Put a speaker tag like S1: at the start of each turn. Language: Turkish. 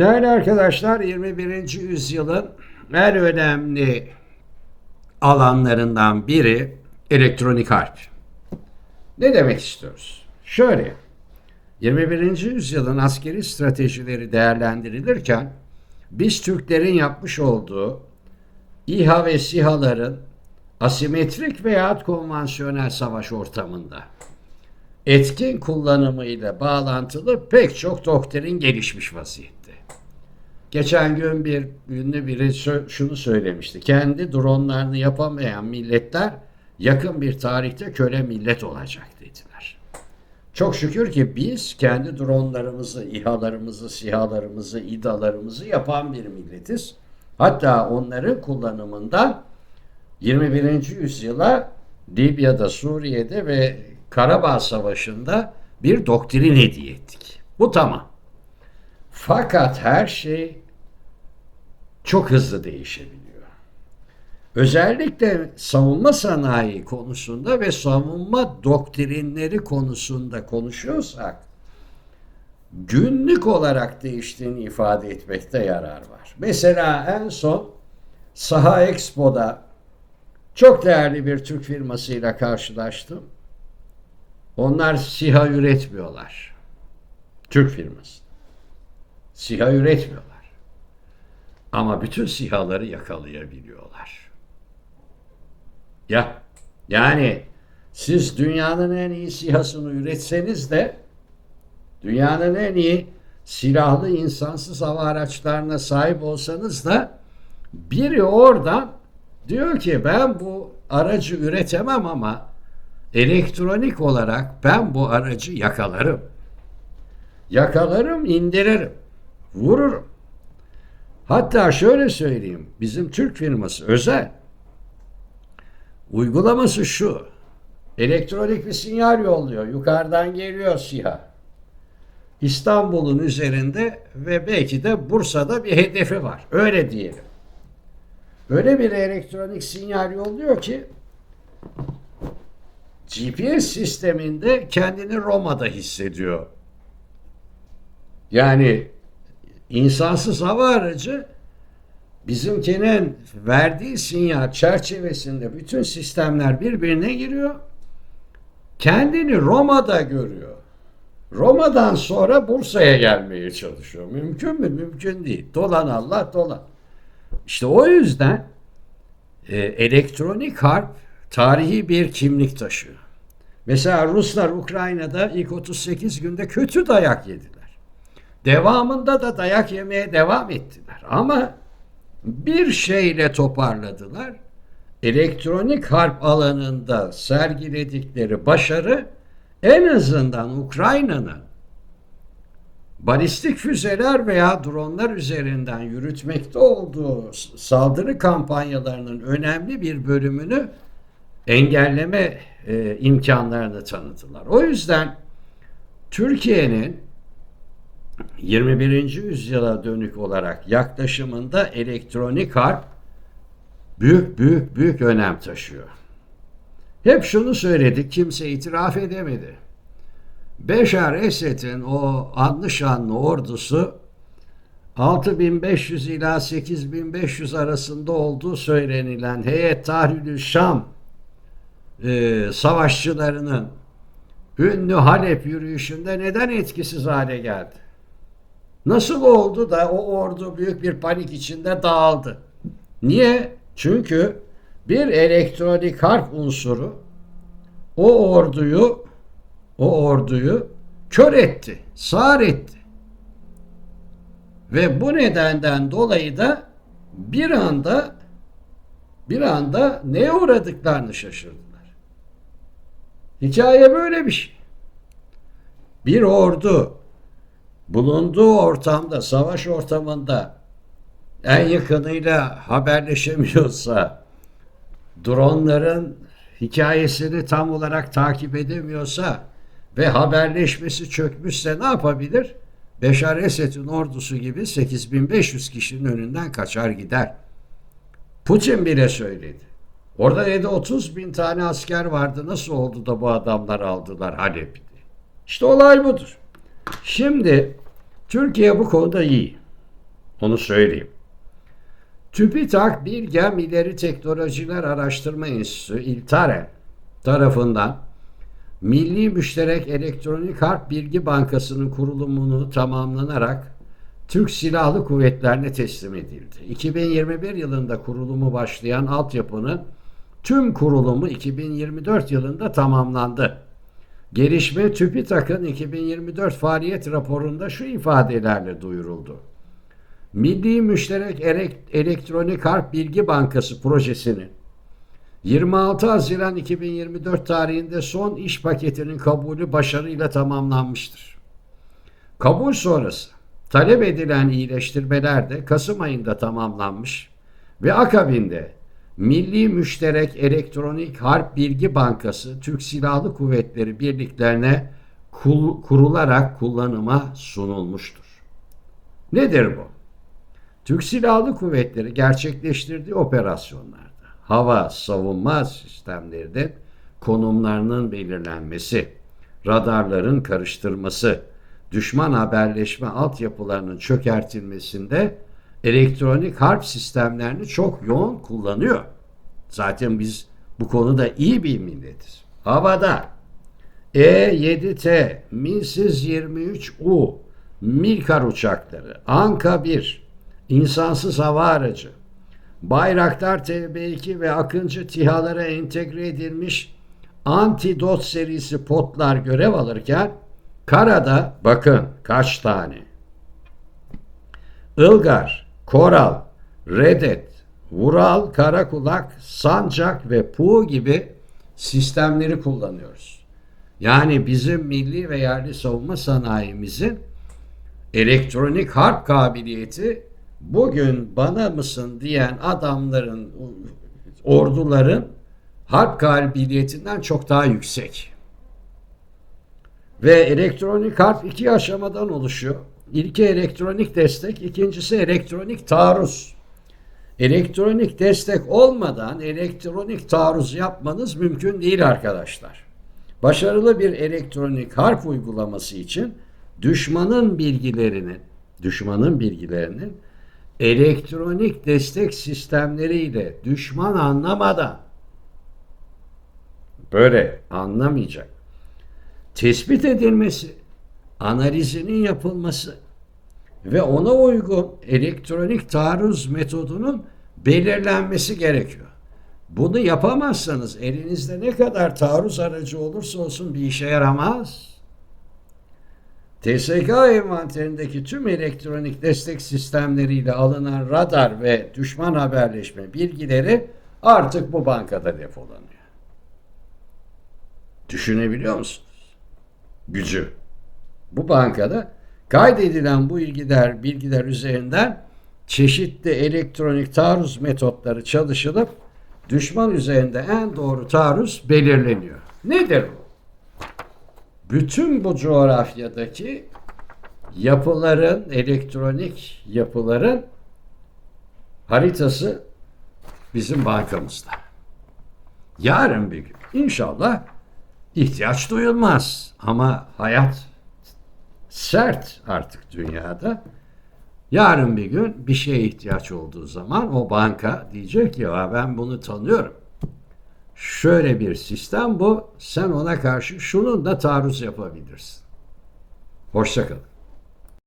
S1: Değerli arkadaşlar 21. yüzyılın en önemli alanlarından biri elektronik harp. Ne demek istiyoruz? Şöyle 21. yüzyılın askeri stratejileri değerlendirilirken biz Türklerin yapmış olduğu İHA ve SİHA'ların asimetrik veya konvansiyonel savaş ortamında etkin kullanımı ile bağlantılı pek çok doktrin gelişmiş vaziyette. Geçen gün bir ünlü biri şunu söylemişti. Kendi dronlarını yapamayan milletler yakın bir tarihte köle millet olacak dediler. Çok şükür ki biz kendi dronlarımızı, İHA'larımızı, SİHA'larımızı, İDA'larımızı yapan bir milletiz. Hatta onların kullanımından 21. yüzyıla Libya'da, Suriye'de ve Karabağ Savaşı'nda bir doktrin hediye ettik. Bu tamam. Fakat her şey çok hızlı değişebiliyor. Özellikle savunma sanayi konusunda ve savunma doktrinleri konusunda konuşuyorsak günlük olarak değiştiğini ifade etmekte yarar var. Mesela en son Saha Expo'da çok değerli bir Türk firmasıyla karşılaştım. Onlar SİHA üretmiyorlar. Türk firması. SİHA üretmiyorlar. Ama bütün SİHA'ları yakalayabiliyorlar. Ya yani siz dünyanın en iyi SİHA'sını üretseniz de dünyanın en iyi silahlı insansız hava araçlarına sahip olsanız da biri oradan diyor ki ben bu aracı üretemem ama elektronik olarak ben bu aracı yakalarım. Yakalarım, indiririm, vururum. Hatta şöyle söyleyeyim, bizim Türk firması özel. Uygulaması şu. Elektronik bir sinyal yolluyor. Yukarıdan geliyor SİHA. İstanbul'un üzerinde ve belki de Bursa'da bir hedefi var. Öyle diyelim. Öyle bir elektronik sinyal yolluyor ki GPS sisteminde kendini Roma'da hissediyor. Yani insansız hava aracı bizimkinin verdiği sinyal çerçevesinde bütün sistemler birbirine giriyor. Kendini Roma'da görüyor. Roma'dan sonra Bursa'ya gelmeye çalışıyor. Mümkün mü? Mümkün değil. Dolan Allah dolan. İşte o yüzden e, elektronik harp tarihi bir kimlik taşıyor. Mesela Ruslar Ukrayna'da ilk 38 günde kötü dayak yediler. Devamında da dayak yemeye devam ettiler. Ama bir şeyle toparladılar. Elektronik harp alanında sergiledikleri başarı en azından Ukrayna'nın balistik füzeler veya dronlar üzerinden yürütmekte olduğu saldırı kampanyalarının önemli bir bölümünü engelleme e, imkanlarını tanıdılar. O yüzden Türkiye'nin 21. yüzyıla dönük olarak yaklaşımında elektronik harp büyük büyük büyük önem taşıyor. Hep şunu söyledik, kimse itiraf edemedi. Beşar Esed'in o anlı şanlı ordusu 6500 ila 8500 arasında olduğu söylenilen Heyet Tahrirül Şam e, savaşçılarının ünlü Halep yürüyüşünde neden etkisiz hale geldi? Nasıl oldu da o ordu büyük bir panik içinde dağıldı? Niye? Çünkü bir elektronik harp unsuru o orduyu o orduyu kör etti, sağır etti. Ve bu nedenden dolayı da bir anda bir anda neye uğradıklarını şaşırdılar. Hikaye böyle bir şey. Bir ordu bulunduğu ortamda, savaş ortamında en yakınıyla haberleşemiyorsa, dronların hikayesini tam olarak takip edemiyorsa ve haberleşmesi çökmüşse ne yapabilir? Beşar Esed'in ordusu gibi 8500 kişinin önünden kaçar gider. Putin bile söyledi. Orada dedi 30 bin tane asker vardı. Nasıl oldu da bu adamlar aldılar Halep'i? İşte olay budur. Şimdi Türkiye bu konuda iyi. Onu söyleyeyim. TÜBİTAK Bilgem İleri Teknolojiler Araştırma Enstitüsü İltare tarafından Milli Müşterek Elektronik Harp Bilgi Bankası'nın kurulumunu tamamlanarak Türk Silahlı Kuvvetlerine teslim edildi. 2021 yılında kurulumu başlayan altyapının tüm kurulumu 2024 yılında tamamlandı. Gelişme TÜBİTAK'ın 2024 faaliyet raporunda şu ifadelerle duyuruldu. Milli Müşterek Elektronik Harp Bilgi Bankası projesinin 26 Haziran 2024 tarihinde son iş paketinin kabulü başarıyla tamamlanmıştır. Kabul sonrası talep edilen iyileştirmeler de Kasım ayında tamamlanmış ve akabinde Milli Müşterek Elektronik Harp Bilgi Bankası Türk Silahlı Kuvvetleri birliklerine kurularak kullanıma sunulmuştur. Nedir bu? Türk Silahlı Kuvvetleri gerçekleştirdiği operasyonlarda hava savunma sistemlerinde konumlarının belirlenmesi, radarların karıştırması, düşman haberleşme altyapılarının çökertilmesinde elektronik harp sistemlerini çok yoğun kullanıyor. Zaten biz bu konuda iyi bir milletiz. Havada E-7T, Milsiz 23U, Milkar uçakları, Anka 1, insansız hava aracı, Bayraktar TB2 ve Akıncı TİHA'lara entegre edilmiş Antidot serisi potlar görev alırken karada bakın kaç tane Ilgar, Koral, Redet, Vural, Karakulak, Sancak ve Pu gibi sistemleri kullanıyoruz. Yani bizim milli ve yerli savunma sanayimizin elektronik harp kabiliyeti bugün bana mısın diyen adamların, orduların harp kabiliyetinden çok daha yüksek. Ve elektronik harp iki aşamadan oluşuyor. İlki elektronik destek, ikincisi elektronik taarruz. Elektronik destek olmadan elektronik taarruz yapmanız mümkün değil arkadaşlar. Başarılı bir elektronik harp uygulaması için düşmanın bilgilerinin düşmanın bilgilerinin elektronik destek sistemleriyle düşman anlamadan böyle anlamayacak. Tespit edilmesi, analizinin yapılması ve ona uygun elektronik taarruz metodunun belirlenmesi gerekiyor. Bunu yapamazsanız elinizde ne kadar taarruz aracı olursa olsun bir işe yaramaz. TSK envanterindeki tüm elektronik destek sistemleriyle alınan radar ve düşman haberleşme bilgileri artık bu bankada depolanıyor. Düşünebiliyor musunuz? Gücü. Bu bankada kaydedilen bu bilgiler, bilgiler üzerinden çeşitli elektronik taarruz metotları çalışılıp düşman üzerinde en doğru taarruz belirleniyor. Nedir bu? bütün bu coğrafyadaki yapıların, elektronik yapıların haritası bizim bankamızda. Yarın bir gün inşallah ihtiyaç duyulmaz ama hayat sert artık dünyada. Yarın bir gün bir şeye ihtiyaç olduğu zaman o banka diyecek ki ya ben bunu tanıyorum. Şöyle bir sistem bu. Sen ona karşı şunun da taarruz yapabilirsin. Hoşçakalın.